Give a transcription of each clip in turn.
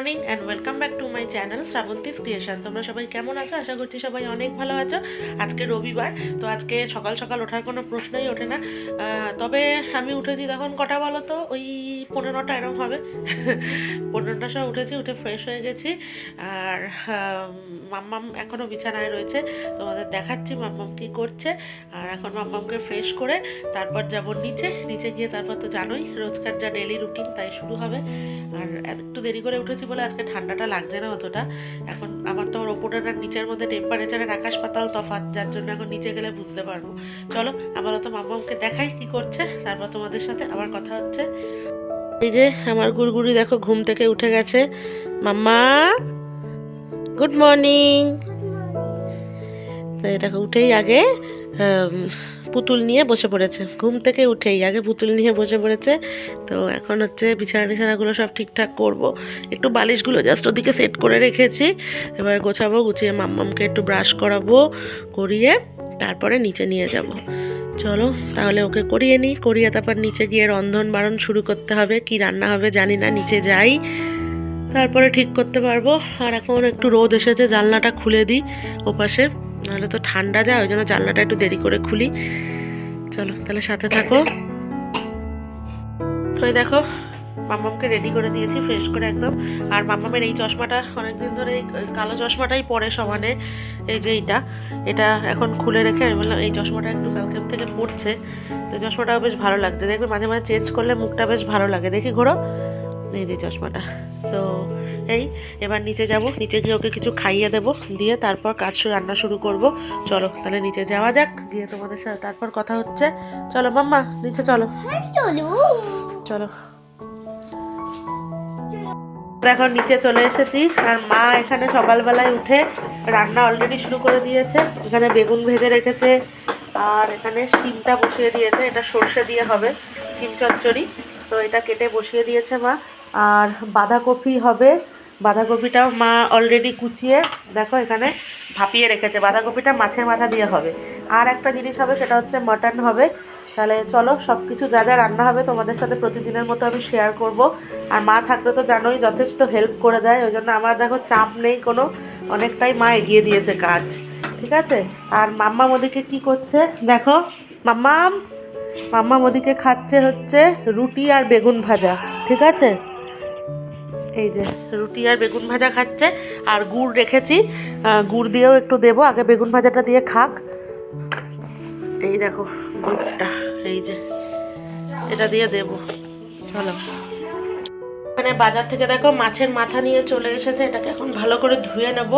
morning and welcome back to my channel, Shrabanti's creation. তোমরা সবাই কেমন আছো? আশা করছি সবাই অনেক ভালো আছো। আজকে রবিবার, তো আজকে সকাল সকাল ওঠার কোনো প্রশ্নই ওঠে না। তবে আমি উঠেছি তখন কটা বলো তো, ওই পনেরোটা এরকম হবে। পনেরোটার সময় উঠেছি, উঠে ফ্রেশ হয়ে গেছি। আর মাম্মাম এখনও বিছানায় রয়েছে। তোমাদের দেখাচ্ছি মাম্মাম কী করছে। আর এখন মাম্মামকে ফ্রেশ করে তারপর যাব নিচে। নিচে গিয়ে তারপর তো জানোই, রোজকার যা ডেলি রুটিন তাই শুরু হবে। আর একটু দেরি করে উঠেছি বলে আজকে ঠান্ডাটা লাগছে না অতটা। এখন আমার তো আমার ওপরের আর নিচের মধ্যে টেম্পারেচারের আকাশ পাতাল তফাৎ, যার জন্য এখন নিচে গেলে বুঝতে পারব। চলো আমার আপাতত মাম্মামকে দেখাই কি করছে, তারপর তোমাদের সাথে আবার কথা হচ্ছে। এই যে আমার গুড়গুড়ি দেখো, ঘুম থেকে উঠে গেছে। মাম্মা গুড মর্নিং তো দেখো, উঠেই আগে পুতুল নিয়ে বসে পড়েছে। ঘুম থেকে উঠেই আগে পুতুল নিয়ে বসে পড়েছে। তো এখন হচ্ছে বিছানা টিছানাগুলো সব ঠিকঠাক করব। একটু বালিশগুলো জাস্ট ওদিকে সেট করে রেখেছি। এবার গোছাবো, গুছিয়ে মাম্মামকে একটু ব্রাশ করাবো, করিয়ে তারপরে নিচে নিয়ে যাব। চলো, তাহলে ওকে করিয়ে নিই। করিয়ে তারপর নিচে গিয়ে রন্ধন বারণ শুরু করতে হবে। কি রান্না হবে জানি না, নিচে যাই। তারপরে ঠিক করতে পারব। আর এখন একটু রোদ এসেছে, জানলাটা খুলে দিই ওপাশে। নাহলে তো ঠান্ডা যায়, ওই জন্য জানলাটা একটু দেরি করে খুলি। চলো, তাহলে সাথে থাকো। তো দেখো, মাম্মামকে রেডি করে দিয়েছি ফ্রেশ করে একদম। আর মাম্মামের এই চশমাটা, অনেকদিন ধরে এই কালো চশমাটাই পরে সমানে, এই যে এইটা। এটা এখন খুলে রেখে আমি বললাম, এই চশমাটা একটু কালকে থেকে পড়ছে তো চশমাটাও বেশ ভালো লাগছে। দেখবে মাঝে মাঝে চেঞ্জ করলে মুখটা বেশ ভালো লাগে। দেখি ঘোরো। এই যে চশমাটা। তো এই এবার নিচে যাব। নিচে গিয়ে ওকে কিছু খাইয়ে দেব। দিয়ে তারপর কাজ রান্না শুরু করব। চলো তাহলে নিচে যাওয়া যাক। গিয়ে তোমাদের সাথে তারপর কথা হচ্ছে। চলো মাম্মা নিচে চলো। চলো। চলো। এখন নিচে চলে এসেছি। আর মা এখানে সকালবেলায় উঠে রান্না অলরেডি শুরু করে দিয়েছে। এখানে বেগুন ভেজে রেখেছে। আর এখানে শিমটা বসিয়ে দিয়েছে। এটা সর্ষে দিয়ে হবে শিম চচ্চড়ি। তো এটা কেটে বসিয়ে দিয়েছে মা। আর বাঁধাকপি হবে বাঁধাকপিটাও মা অলরেডি কুচিয়ে, দেখো এখানে ভাপিয়ে রেখেছে। বাঁধাকপিটা মাছের মাথা দিয়ে হবে। আর একটা জিনিস হবে, সেটা হচ্ছে মাটন হবে। তাহলে চলো সব কিছু যা যা রান্না হবে তোমাদের সাথে প্রতিদিনের মতো আমি শেয়ার করব। আর মা থাকলে তো জানোই, যথেষ্ট হেল্প করে দেয়। ওই জন্য আমার দেখো চাপ নেই কোনো, অনেকটাই মা এগিয়ে দিয়েছে কাজ। ঠিক আছে? আর মাম্মা ওদিকে কি করছে? দেখো, মাম্মাম, মাম্মা ওদিকে খাচ্ছে হচ্ছে রুটি আর বেগুন ভাজা। ঠিক আছে? এই যে রুটি আর বেগুন ভাজা খাচ্ছে, আর গুড় রেখেছি। গুড় দিয়েও একটু দেবো, আগে বেগুন ভাজাটা দিয়ে খাক। এই দেখো, গুড়টা, এই যে, এটা দিয়ে দেবো। চলো। এখানে বাজার থেকে দেখো, মাছের মাথা নিয়ে চলে এসেছে, এটাকে এখন ভালো করে ধুয়ে নেব।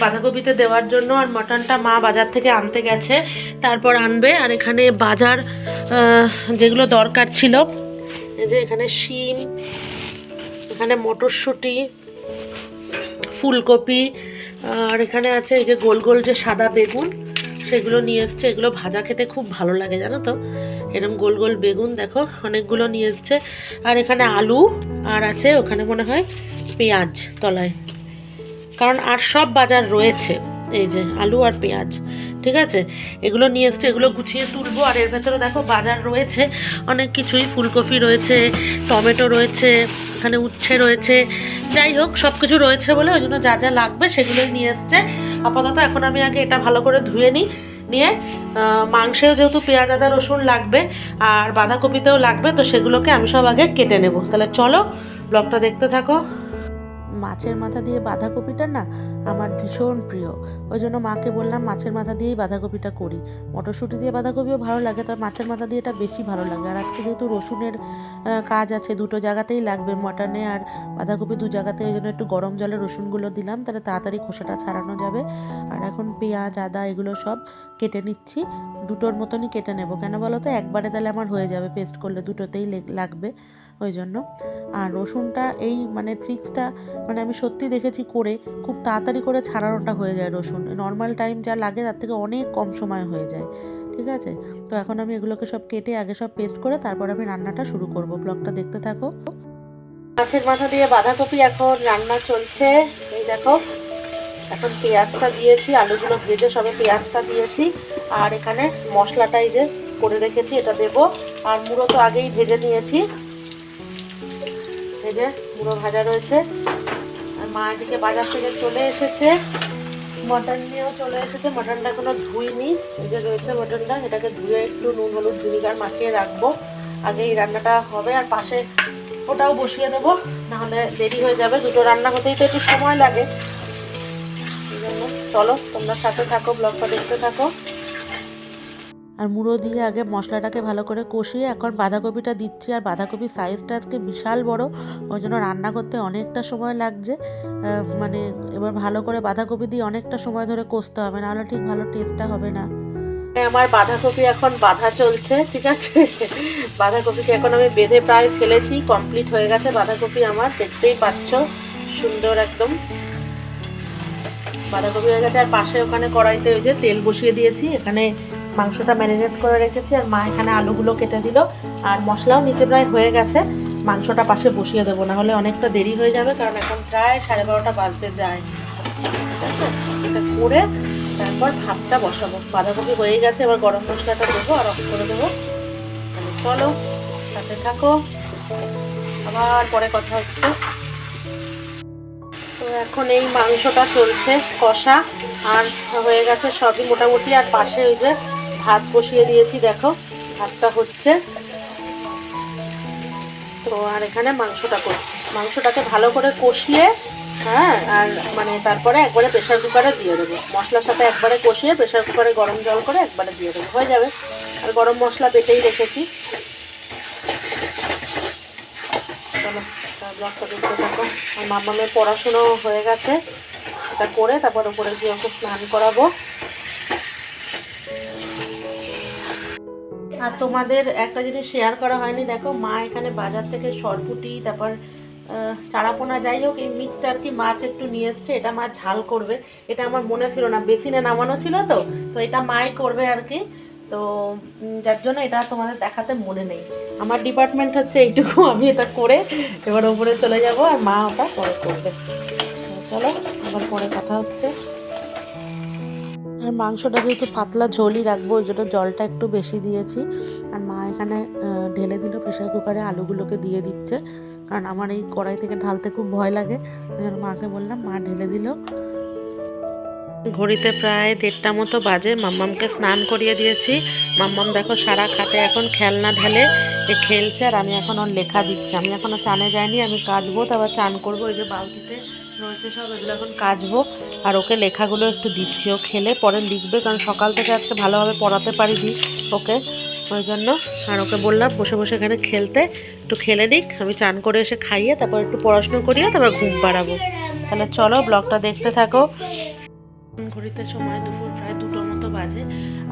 বাঁধাকপিতে দেওয়ার জন্য আর মটনটা মা বাজার থেকে আনতে গেছে, তারপর আনবে। আর এখানে বাজার যেগুলো দরকার ছিল, এই যে এখানে শিম এখানে মটরশুঁটি, ফুলকপি, আর এখানে আছে এই যে গোল গোল যে সাদা বেগুন, সেগুলো নিয়ে এসছে। এগুলো ভাজা খেতে খুব ভালো লাগে, জানো তো? এরকম গোল গোল বেগুন, দেখো, অনেকগুলো নিয়ে এসছে। আর এখানে আলু, আর আছে ওখানে মনে হয় পেঁয়াজ তলায়। কারণ আর সব বাজার রয়েছে। এই যে আলু আর পেঁয়াজ, ঠিক আছে? এগুলো নিয়ে এসছে, এগুলো গুছিয়ে তুলবো। আর এর ভেতরে দেখো বাজার রয়েছে, অনেক কিছুই, ফুলকপি রয়েছে, টমেটো রয়েছে, এখানে উচ্ছে রয়েছে। যাই হোক সব কিছু রয়েছে বলে ওই জন্য যা যা লাগবে সেগুলোই নিয়ে এসছে। আপাতত এখন আমি আগে এটা ভালো করে ধুয়ে নিই, নিয়ে মাংসেও যেহেতু পেঁয়াজ, আদা, রসুন লাগবে আর বাঁধাকপিতেও লাগবে, তো সেগুলোকে আমি সব আগে কেটে নেব। তাহলে চলো, ব্লগটা দেখতে থাকো। মাছের মাথা দিয়ে বাঁধাকপিটা না আমার ভীষণ প্রিয়। ওই জন্য মাকে বললাম, মাছের মাথা দিয়েই বাঁধাকপিটা করি। মটরশুঁটি দিয়ে বাঁধাকপিও ভালো লাগে, তবে মাছের মাথা দিয়ে এটা বেশি ভালো লাগে। আর আজকে যেহেতু রসুনের কাজ আছে, দুটো জায়গাতেই লাগবে মটনে আর বাঁধাকপি দু জায়গাতে, ওই জন্য একটু গরম জলে রসুনগুলো দিলাম, তাহলে তাড়াতাড়ি খোসাটা ছাড়ানো যাবে। আর এখন পেঁয়াজ, আদা এগুলো সব কেটে নিচ্ছি। দুটোর মতনই কেটে নেব। কেন বলো তো? একবারে তাহলে আমার হয়ে যাবে, পেস্ট করলে দুটোতেই লেগ- লাগবে। ওই জন্য আর রসুনটা এই মানে ট্রিক্সটা মানে আমি সত্যি দেখেছি করে খুব তাড়াতাড়ি করে ছাড়ানোটা হয়ে যায় রসুন। নর্মাল টাইম যা লাগে তার থেকে অনেক কম সময় হয়ে যায়। ঠিক আছে? তো এখন আমি এগুলোকে সব কেটে আগে সব পেস্ট করে তারপর আমি রান্নাটা শুরু করব। ব্লগটা দেখতে থাকো। মাছের মাথা দিয়ে বাঁধাকপি এখন রান্না চলছে। এই দেখো, এখন পেঁয়াজটা দিয়েছি, আলুগুলো ভেজে সবে পেঁয়াজটা দিয়েছি। আর এখানে মশলাটাই যে করে রেখেছি, এটা দেবো। আর মুড়ো তো আগেই ভেজে নিয়েছি। যে মুড়ো ভাজা রয়েছে। আর মা এদিকে বাজার থেকে চলে এসেছে। মটন নিয়েও চলে এসেছে। মটনটা এখনও ধুইনি। এই যে রয়েছে মটনটা, এটাকে ধুয়ে একটু নুন, হলুদ, ভিনিগার মাখিয়ে রাখব। আগে এই রান্নাটা হবে, আর পাশে ওটাও বসিয়ে দেবো। নাহলে দেরি হয়ে যাবে। দুটো রান্না হতেই তো একটু সময় লাগে। এই জন্য চলো, তোমরা সাথে থাকো, ব্লগটা দেখতে থাকো। আর মুড়ো দিয়ে আগে মশলাটাকে ভালো করে কষিয়ে এখন বাঁধাকপিটা দিচ্ছি। আর বাঁধাকপির সাইজটা আজকে বিশাল বড়, ওই জন্য রান্না করতে অনেকটা সময় লাগছে। মানে এবার ভালো করে বাঁধাকপি দিয়ে অনেকটা সময় ধরে কষতে হবে, নাহলে ঠিক ভালো টেস্টটা হবে না। আমার বাঁধাকপি এখন বাঁধা চলছে, ঠিক আছে? বাঁধাকপিকে এখন আমি বেঁধে প্রায় ফেলেছি কমপ্লিট হয়ে গেছে বাঁধাকপি আমার, দেখতেই পাচ্ছ, সুন্দর একদম। বাঁধাকপি হয়ে গেছে, আর পাশে ওখানে কড়াইতে ওই যে তেল বসিয়ে দিয়েছি, এখানে মাংসটা ম্যারিনেট করে রেখেছি আর মা এখানে আলুগুলো কেটে দিল। আর মশলাও নিচে প্রায় হয়ে গেছে। মাংসটা পাশে বসিয়ে দেবো না হলে অনেকটা দেরি হয়ে যাবে, কারণ এখন প্রায় সাড়ে বারোটা বাজতে যায়। এটা করে তারপর ভাতটা বসাবো। বাঁধাকপি হয়ে গেছে, এবার গরম মশলাটা দেবো আর অফ করে দেবো। চলো, সাথে থাকো। আবার পরে কথা হচ্ছে। তো এখন এই মাংসটা চলছে কষা, আর হয়ে গেছে সবই মোটামুটি। আর পাশে ওই যে ভাত বসিয়ে দিয়েছি, দেখো। ভাতটা হচ্ছে। তো আর এখানে মাংসটা করছি। মাংসটাকে ভালো করে কষিয়ে হ্যাঁ আর মানে তারপরে একবারে প্রেশার কুকারে দিয়ে দেবো। মশলার সাথে একবারে কষিয়ে প্রেশার কুকারে গরম জল করে একবারে দিয়ে দেবো। হয়ে যাবে। আর গরম মশলা পেটেই রেখেছি। চলো মামামের পড়াশুনো হয়ে গেছে। এটা করে তারপর উপরে গিয়ে ওকে স্নান করাবো। আর তোমাদের একটা জিনিস শেয়ার করা হয়নি, দেখো মা এখানে বাজার থেকে সরপুটি, তারপর চারাপোনা, যাই হোক, এই মিক্সটা আর কি মাছ একটু নিয়ে এসছে, এটা মা ঝাল করবে। এটা আমার মনে ছিল না, বেসিনে নামানো ছিল তো তো এটা মাই করবে আর কি। তো যার জন্য এটা তোমাদের দেখাতে মনে নেই। আমার ডিপার্টমেন্ট হচ্ছে এইটুকু, আমি এটা করে এবার ওপরে চলে যাব আর মা ওটা পরে করবে। চলো, আবার পরে কথা হচ্ছে। আর মাংসটা যেহেতু পাতলা ঝোলই রাখব, ওই জন্য জলটা একটু বেশি দিয়েছি। আর মা এখানে ঢেলে দিল প্রেশার কুকারে আলুগুলোকে দিয়ে দিচ্ছে। কারণ আমার এই কড়াই থেকে ঢালতে খুব ভয় লাগে। ওই জন্য মাকে বললাম, মা, ঢেলে দিল। ঘড়িতে প্রায় দেড়টা মতো বাজে। মাম্মামকে স্নান করিয়ে দিয়েছি। মাম্মাম দেখো সারা খাটে এখন খেলনা ঢেলে, এ খেলছে আর আমি এখন ওর লেখা দিচ্ছি। আমি এখনও চানে যাইনি, আমি কাচবো, তারপর চান করব। ওই যে বালতিতে রয়েছে সব, এগুলো এখন কাচবো। আর ওকে লেখাগুলো একটু দিচ্ছি, ও খেলে, পরে লিখবে, কারণ সকাল থেকে আজকে ভালোভাবে পড়াতে পারিনি ওকে। ওই জন্য, আর ওকে বললাম, বসে বসে এখানে খেলতে, একটু খেলে নিক, আমি চান করে এসে খাইয়ে, তারপর একটু পড়াশুনো করিয়ে তারপর ঘুম পাড়াবো। তাহলে চলো, ব্লগটা দেখতে থাকো। ঘড়িতে সময় দুপুর প্রায় দুটোর মতো বাজে,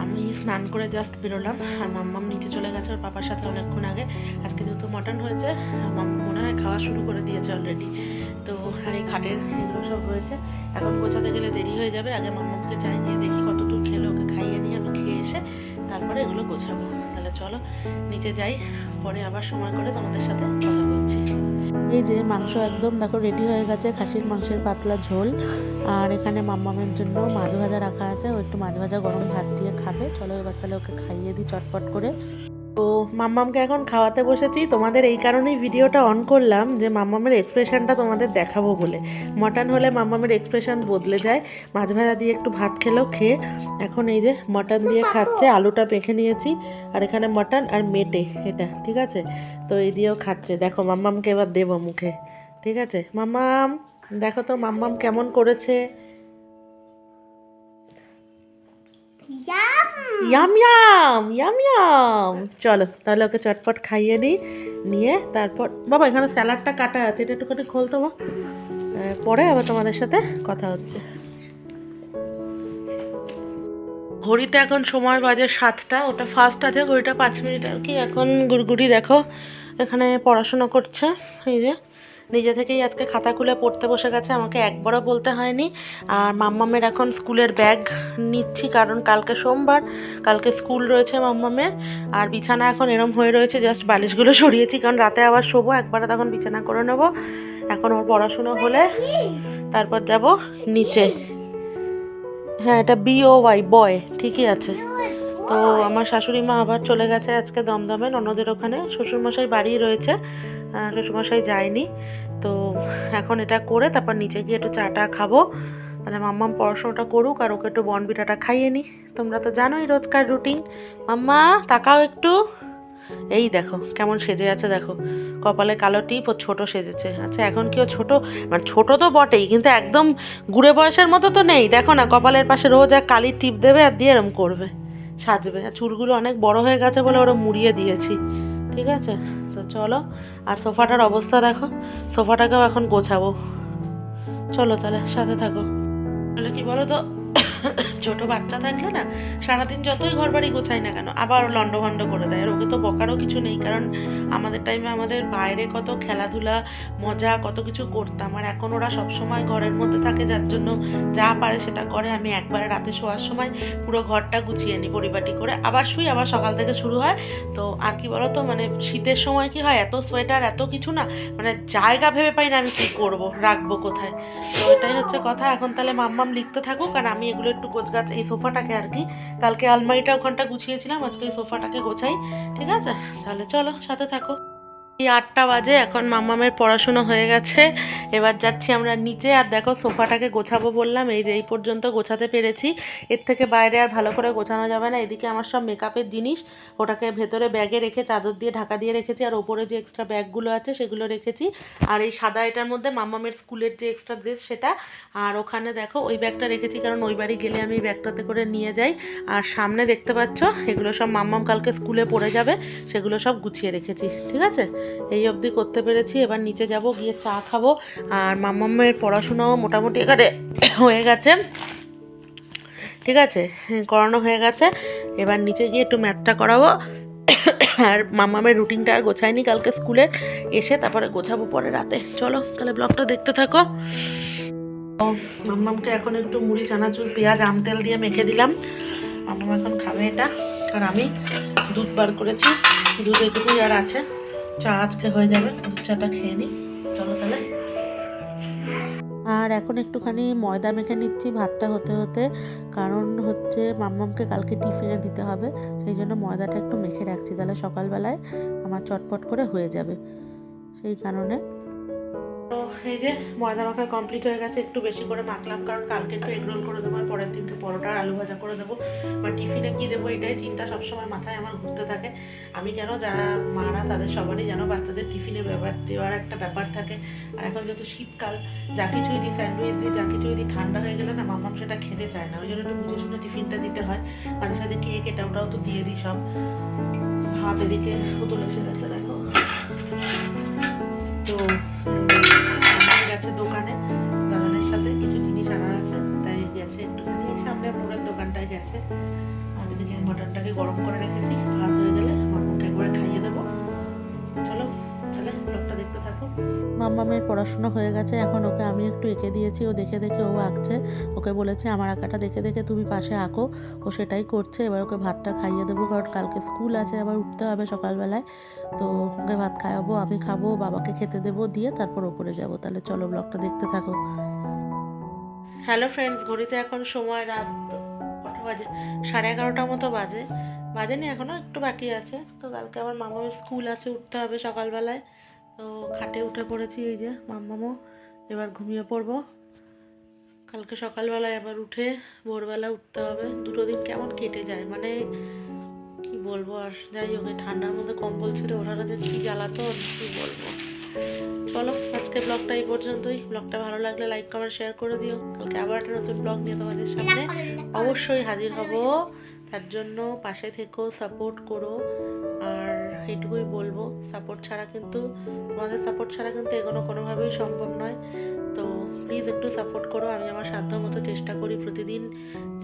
আমি স্নান করে জাস্ট বেরোলাম, আর মাম্মাম নিচে চলে গেছে, ওর পাপার সাথে অনেকক্ষণ আগে। আজকে যেহেতু মটন হয়েছে মাম্মা হয় খাওয়া শুরু করে দিয়েছে অলরেডি তো আর এই খাটের এগুলো সব হয়েছে। এখন গোছাতে গেলে দেরি হয়ে যাবে। আগে মাম্মামকে চাই গিয়ে দেখি কতটুকু খেলে ওকে খাইয়ে নিয়ে আমি খেয়ে এসে তারপরে এগুলো গোছাবো। তাহলে চলো, নিচে যাই, পরে আবার সময় করে তোমাদের সাথে কথা বলছি। এই যে মাংস একদম দেখো রেডি হয়ে গেছে, খাসির মাংসের পাতলা ঝোল। আর এখানে মাম্মামের জন্য মাছ ভাজা রাখা আছে। ও একটু মাছ ভাজা গরম ভাত দিয়ে খাবে। চলো এবার তাহলে ওকে খাইয়ে দিই চটপট করে। তো মাম্মামকে এখন খাওয়াতে বসেছি। তোমাদের এই কারণেই ভিডিওটা অন করলাম যে মাম্মামের এক্সপ্রেশনটা তোমাদের দেখাবো বলে। মটন হলে মাম্মামের এক্সপ্রেশন বদলে যায়। মাছ ভাজা দিয়ে একটু ভাত খেলো, খেয়ে এখন এই যে মটন দিয়ে খাচ্ছে, আলুটা মেখে নিয়েছি। আর এখানে মটন আর মেটে এটা, ঠিক আছে? তো এই দিয়েও খাচ্ছে। দেখো মাম্মামকে এবার দেবো মুখে, ঠিক আছে? মাম্মাম, দেখো তো মাম্মাম কেমন করেছে। ইয়াম ইয়াম ইয়াম ইয়াম চলো, তাহলে ওকে চটপট খাইয়ে নিই, নিয়ে তারপর, বাবা, এখানে স্যালাডটা কাটা আছে, এটা একটুখানি খোলতো পরে আবার তোমাদের সাথে কথা হচ্ছে। ঘড়িতে এখন সময় বাজে সাতটা, ওটা ফার্স্ট আছে, ঘড়িটা পাঁচ মিনিট আর কি, এখন গুড়গুড়ি দেখো, এখানে পড়াশোনা করছে, এই যে। নিজে থেকেই আজকে খাতা খুলে পড়তে বসে গেছে, আমাকে একবারও বলতে হয়নি। আর মাম্মামের এখন স্কুলের ব্যাগ নিচ্ছি, কারণ কালকে সোমবার, কালকে স্কুল রয়েছে মাম্মামের। আর বিছানা এখন এরম হয়ে রয়েছে জাস্ট বালিশগুলো সরিয়েছি, কারণ রাতে আবার শোবো, একবারে তখন বিছানা করে নেব। এখন ওর পড়াশুনো হলে তারপর যাব নিচে। হ্যাঁ এটা বি ও ওয়াই বয় ঠিকই আছে। তো আমার শাশুড়ি মা আবার চলে গেছে আজকে দমদমে, ননদের ওখানে। শ্বশুরমশাই বাড়ি রয়েছে। শ্বশুরমশাই যায়নি। তো এখন এটা করে তারপর নিচে গিয়ে একটু চাটা খাব। তাহলে মাম্মাম পড়াশোনাটা করুক আর ওকে একটু বনবিটাটা খাইয়ে নিই তোমরা তো জানোই রোজকার রুটিন। মাম্মা, তাকাও একটু। এই দেখো, কেমন সেজে আছে দেখো। কপালে কালো টিপ ও ছোটো সেজেছে। আচ্ছা এখন কেউ ছোট? মানে ছোট তো বটেই, কিন্তু একদম গুড়ে বয়সের মতো তো নেই। দেখো না, কপালের পাশে রোজ এক কালির টিপ দেবে আর দিয়ে এরম করবে, সাজবে। আর চুলগুলো অনেক বড় হয়ে গেছে বলে ওরা মুড়িয়ে দিয়েছি। ঠিক আছে? তো চলো আর সোফাটার অবস্থা দেখো, সোফাটাকেও এখন গোছাবো। চলো তাহলে সাথে থাকো। তাহলে কি বলো তো? ছোট বাচ্চা থাকলে না, সারাদিন যতই ঘর বাড়ি গোছাই না কেন, আবার লন্ডভন্ড করে দেয়। আর ওকে তো বকারও কিছু নেই, কারণ আমাদের টাইমে আমাদের বাইরে কত খেলাধুলা, মজা, কত কিছু করতাম। আর এখন ওরা সবসময় ঘরের মধ্যে থাকে, যার জন্য যা পারে সেটা করে। আমি একবারে রাতে শোয়ার সময় পুরো ঘরটা গুছিয়ে নিই পরিপাটি করে। আবার শুই, আবার সকাল থেকে শুরু হয়। তো আর কি বলো তো মানে শীতের সময় কি হয়, এত সোয়েটার এত কিছু না মানে জায়গা ভেবে পাই না আমি কী করব, রাখব কোথায়। তো এটাই হচ্ছে কথা। এখন তাহলে মাম্মাম লিখতে থাকুক, আর আমি এগুলো একটু গোছগাছ এই সোফাটাকে আর কি। কালকে আলমারিটা ওখানটা গুছিয়েছিলাম, আজকে এই সোফাটাকে গোছাই, ঠিক আছে? তাহলে চলো, সাথে থাকো। আটটা বাজে, এখন মাম্মামের পড়াশুনো হয়ে গেছে। এবার যাচ্ছি আমরা নিচে, আর দেখো সোফাটাকে গোছাবো বললাম, এই যে এই পর্যন্ত গোছাতে পেরেছি। এর থেকে বাইরে আর ভালো করে গোছানো যাবে না, এদিকে আমার সব মেকআপের জিনিস, ওটাকে ভেতরে ব্যাগে রেখে, চাদর দিয়ে ঢাকা দিয়ে রেখেছি, আর ওপরে যে এক্সট্রা ব্যাগগুলো আছে সেগুলো রেখেছি। আর এই সাদা এটার মধ্যে মাম্মামের স্কুলের যে এক্সট্রা ড্রেস সেটা, আর ওখানে দেখো ওই ব্যাগটা রেখেছি, কারণ ওই বাড়ি গেলে আমি ব্যাগটাতে করে নিয়ে যাই। আর সামনে দেখতে পাচ্ছ, এগুলো সব মাম্মাম কালকে স্কুলে পড়ে যাবে, সেগুলো সব গুছিয়ে রেখেছি, ঠিক আছে? এই অবধি করতে পেরেছি। এবার নিচে যাব, গিয়ে চা খাব। আর মাম্মামের পড়াশোনাও মোটামুটি এখানে হয়ে গেছে। ঠিক আছে? করানো হয়ে গেছে। এবার নিচে গিয়ে একটু ম্যাথটা করাবো। আর মাম্মামের রুটিনটা আর গোছায়নি কালকে স্কুলের এসে তারপরে গোছাবো পরে রাতে। চলো, তাহলে ব্লগটা দেখতে থাকো। মাম্মামকে এখন একটু মুড়ি, চানাচুর, পেঁয়াজ, আম, তেল দিয়ে মেখে দিলাম। মাম্মাম এখন খাবে এটা। আর আমি দুধ বার করেছি। দুধ এটুকুই আর আছে। চা আজকে হয়ে যাবে চাটা খেয়ে নিই চলো তাহলে। আর এখন একটুখানি ময়দা মেখে নিচ্ছি ভাতটা হতে হতে, কারণ হচ্ছে মাম্মামকে কালকে টিফিনে দিতে হবে, সেই জন্য ময়দাটা একটু মেখে রাখছি, তাহলে সকালবেলায় আমার চটপট করে হয়ে যাবে, সেই কারণে। এই যে ময়দা মাখা কমপ্লিট হয়ে গেছে, একটু বেশি করে মাখলাম, কারণ কালকে একটু এগরোল করে দেবো আর পরের দিন দিনকে পরোটা আর আলু ভাজা করে দেবো। বা টিফিনে কী দেবো এটাই চিন্তা সবসময় মাথায় আমার ঘুরতে থাকে। আমি কেন, যারা মারা তাদের সবারই যেন বাচ্চাদের টিফিনে ব্যবহার দেওয়ার একটা ব্যাপার থাকে। আর এখন যেহেতু শীতকাল, যা কিছুই দিই স্যান্ডউইচ দিই, যা কিছুই দিই ঠান্ডা হয়ে গেলে না, মাম্মাম সেটা খেতে চায় না। ওই জন্য একটু বুঝে শুনে টিফিনটা দিতে হয়। মাঝে সাথে কেক এটা ওটাও তো দিয়ে দিই সব। ভাত এদিকে পুতুল এসে গেছে, দেখো। তো গেছে দোকানে দাদানের সাথে কিছু জিনিস আনার আছে, তাই গেছে একটুখানি। সামনে মোড়ের দোকানটায় গেছে। আমি দেখি মটনটাকে গরম করে রেখেছি ভাজ হয়ে গেলে মটনটা একবারে খাইয়ে দেবো। চলো। তাহলে ব্লগটা দেখতে থাকো মাম্মামের পড়াশোনা হয়ে গেছে এখন ওকে আমি একটু এঁকে দিয়েছি ও দেখে দেখে ও আঁকছে। ওকে বলেছে আমার আঁকাটা দেখে দেখে তুমি পাশে আঁকো। ও সেটাই করছে এবার ওকে ভাতটা খাইয়ে দেবো কারণ কালকে স্কুল আছে আবার উঠতে হবে সকালবেলায়। তো ওকে ভাত খাওয়াবো আমি খাব বাবাকে খেতে দেবো দিয়ে তারপর ওপরে যাব। তাহলে চলো ব্লগটা দেখতে থাকো। হ্যালো ফ্রেন্ডস ঘড়িতে এখন সময় রাত কটা বাজে? সাড়ে এগারোটার মতো বাজে। বাজেনি এখনও একটু বাকি আছে। তো কালকে আমার মামার স্কুল আছে উঠতে হবে সকালবেলায়। তো খাটে উঠে পড়েছি এই যে মাম্মামও এবার ঘুমিয়ে পড়ব। কালকে সকালবেলায় আবার উঠে ভোরবেলা উঠতে হবে। দুটো দিন কেমন কেটে যায় মানে কি বলব আর? যাই হোক ঠান্ডার মধ্যে কম্বল ছেড়ে ওঠাটা যে কী জ্বালাতন কী বলব? চলো আজকে ব্লগটা এই পর্যন্তই। ব্লগটা ভালো লাগলে লাইক কমেন্ট শেয়ার করে দিও। কালকে আবার একটা নতুন ব্লগ নিয়ে তোমাদের সামনে অবশ্যই হাজির হব। তার জন্য পাশে থেকেও সাপোর্ট করো। আর এইটুকুই বলব সাপোর্ট ছাড়া কিন্তু তোমাদের সাপোর্ট ছাড়া কিন্তু এগোনো কোনোভাবেই সম্ভব নয়। তো প্লিজ একটু সাপোর্ট করো আমি আমার সাধ্য মতো চেষ্টা করি প্রতিদিন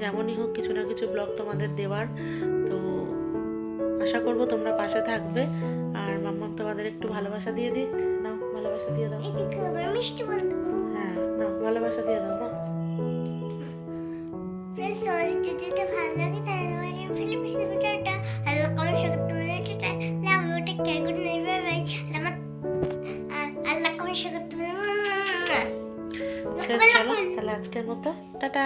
যেমনই হোক কিছু না কিছু ব্লগ তোমাদের দেওয়ার। তো আশা করব তোমরা পাশে থাকবে। আর মাম্মাম তোমাদের একটু ভালোবাসা দিয়ে দিক। নাও ভালোবাসা দিয়ে দাও। হ্যাঁ নাও ভালোবাসা দিয়ে দাও যদি ভালো লাগে ফিলিপ ভিডিওটা ভালো করে সঙ্গে তোমাদের এটা লাভ ওটা কেয়ার করে নেবে ভাই আমার আল্লাহ করে সঙ্গে তুমি তাহলে আজকের মতো টাটা